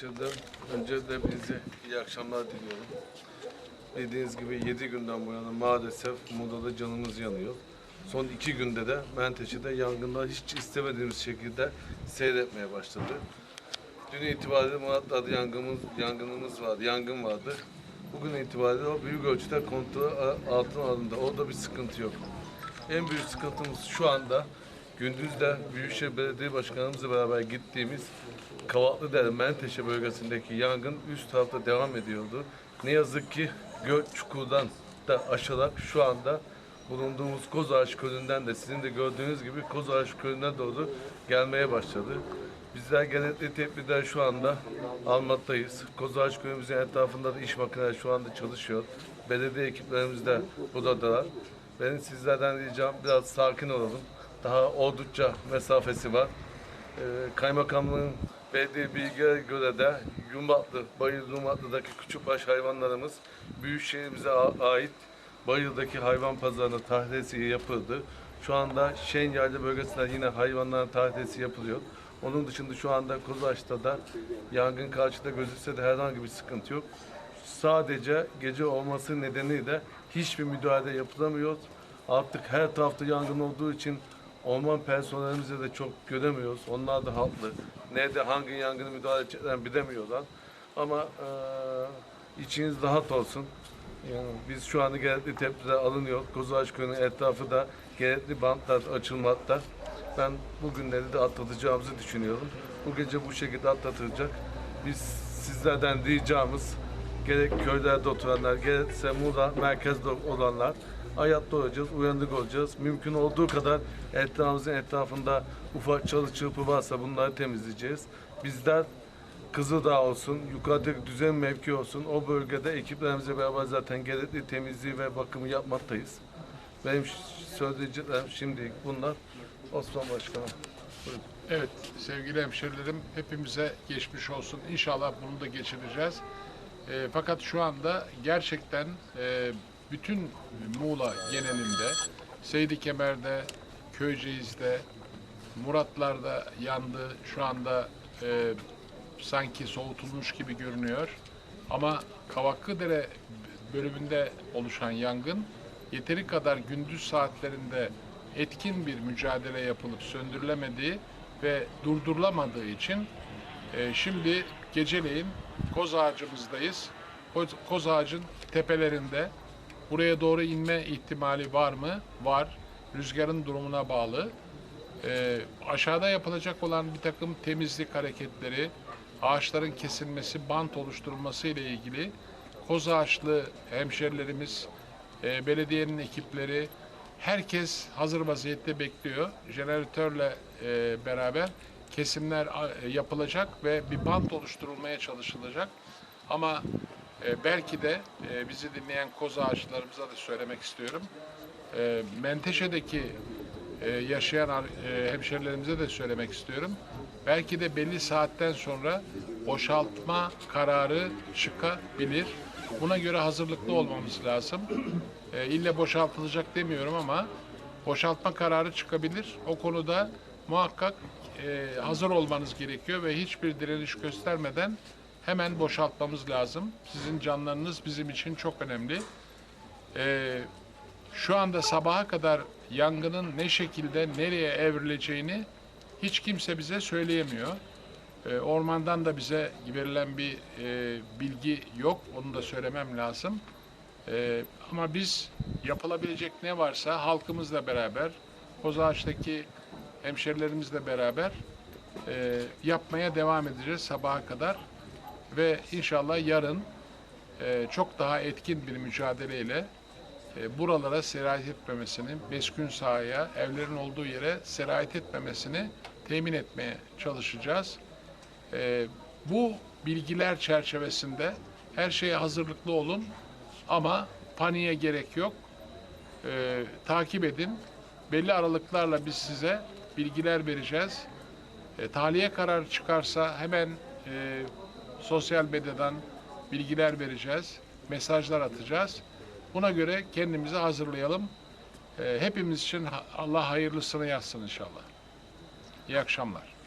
Hemşerilerim, öncelikle hepinize iyi akşamlar diliyorum. Dediğiniz gibi 7 günden bu yana maalesef Muğla'da canımız yanıyor. Son iki günde de Menteşe'de yangınlar hiç istemediğimiz şekilde seyretmeye başladı. Dün itibariyle Muratlar'da yangınımız, yangınımız vardı, yangın vardı. Bugün itibariyle o büyük ölçüde kontrol altına alındı. Orada bir sıkıntı yok. En büyük sıkıntımız şu anda gündüzde Büyükşehir Belediye Başkanımızla beraber gittiğimiz Kavaklıdere Menteşe bölgesindeki yangın üst tarafta devam ediyordu. Ne yazık ki göl çukurdan da aşarak şu anda bulunduğumuz Kozağaç Kölü'nden de sizin de gördüğünüz gibi Kozağaç Kölü'ne doğru gelmeye başladı. Bizler gerekli tedbirler şu anda almaktayız. Kozağaç Köyümüzün etrafında da iş makineleri şu anda çalışıyor. Belediye ekiplerimiz de buradalar. Benim sizlerden ricam biraz sakin olalım. Daha oldukça mesafesi var. Ee, kaymakamlığın verdiği bilgiye göre de Yumatlı, Bayır Yumatlı'daki küçükbaş hayvanlarımız Büyükşehir'imize ait Bayır'daki hayvan pazarına tahliyesi yapıldı. Şu anda Şen Yayla bölgesinde yine hayvanların tahliyesi yapılıyor. Onun dışında şu anda Kozaç'ta da yangın karşıda gözükse de herhangi bir sıkıntı yok. Sadece gece olması nedeniyle hiçbir müdahale yapılamıyor. Artık her tarafta yangın olduğu için orman personelimize de çok göremiyoruz. Onlar da haklı. Nerede hangi yangını müdahale edeceklerini bilemiyorlar. Ama eee içiniz rahat olsun. Yani biz şu anda gerekli tedbirler alınıyor. Kozağaç Köyü'nün etrafı da gerekli bantlar açılmakta. Ben bu günleri de atlatacağımızı düşünüyorum. Bu gece bu şekilde atlatılacak. Biz sizlerden ricamız gerek köylerde oturanlar, gerekse Muğla merkezde olanlar hayatta olacağız, uyanık olacağız. Mümkün olduğu kadar etrafımızın etrafında ufak çalı çırpı varsa bunları temizleyeceğiz. Bizler Kızıldağ olsun, yukarıdaki düzen mevki olsun, o bölgede ekiplerimizle beraber zaten gerekli temizliği ve bakımı yapmaktayız. Benim söyleyeceklerim şimdilik bunlar. Osman Başkanım. Buyurun. Evet sevgili hemşerilerim hepimize geçmiş olsun. İnşallah bunu da geçireceğiz. E, fakat şu anda gerçekten e, bütün Muğla genelinde Seydi Kemer'de, Köyceğiz'de, Muratlar'da yandı. Şu anda e, sanki soğutulmuş gibi görünüyor. Ama Kavaklıdere bölümünde oluşan yangın yeteri kadar gündüz saatlerinde etkin bir mücadele yapılıp söndürülemediği ve durdurulamadığı için e, şimdi geceleyin koz ağacımızdayız. Koz ağacın tepelerinde buraya doğru inme ihtimali var mı? Var. Rüzgarın durumuna bağlı. E, aşağıda yapılacak olan bir takım temizlik hareketleri, ağaçların kesilmesi, bant oluşturulması ile ilgili koz ağaçlı hemşerilerimiz, e, belediyenin ekipleri, herkes hazır vaziyette bekliyor. Jeneratörle e, beraber kesimler yapılacak ve bir bant oluşturulmaya çalışılacak. Ama e, belki de e, bizi dinleyen koz ağaçlarımıza da söylemek istiyorum. E, Menteşe'deki yaşayan hemşerilerimize de söylemek istiyorum. Belki de belli saatten sonra boşaltma kararı çıkabilir. Buna göre hazırlıklı olmamız lazım. E, boşaltılacak demiyorum ama boşaltma kararı çıkabilir. O konuda muhakkak hazır olmanız gerekiyor ve hiçbir direniş göstermeden hemen boşaltmamız lazım. Sizin canlarınız bizim için çok önemli. E, şu anda sabaha kadar yangının ne şekilde nereye evrileceğini hiç kimse bize söyleyemiyor. E, ormandan da bize verilen bir e, bilgi yok. Onu da söylemem lazım. E, ama biz yapılabilecek ne varsa halkımızla beraber, Kozağaç'taki hemşerilerimizle beraber e, yapmaya devam edeceğiz sabaha kadar. Ve inşallah yarın e, çok daha etkin bir mücadeleyle e, buralara sirayet etmemesini, meskun sahaya, evlerin olduğu yere sirayet etmemesini temin etmeye çalışacağız. E, bu bilgiler çerçevesinde her şeye hazırlıklı olun ama paniğe gerek yok. E, takip edin. Belli aralıklarla biz size bilgiler vereceğiz. E, tahliye kararı çıkarsa hemen e, sosyal medyadan bilgiler vereceğiz, mesajlar atacağız. Buna göre kendimizi hazırlayalım. E, hepimiz için Allah hayırlısını yazsın inşallah. İyi akşamlar.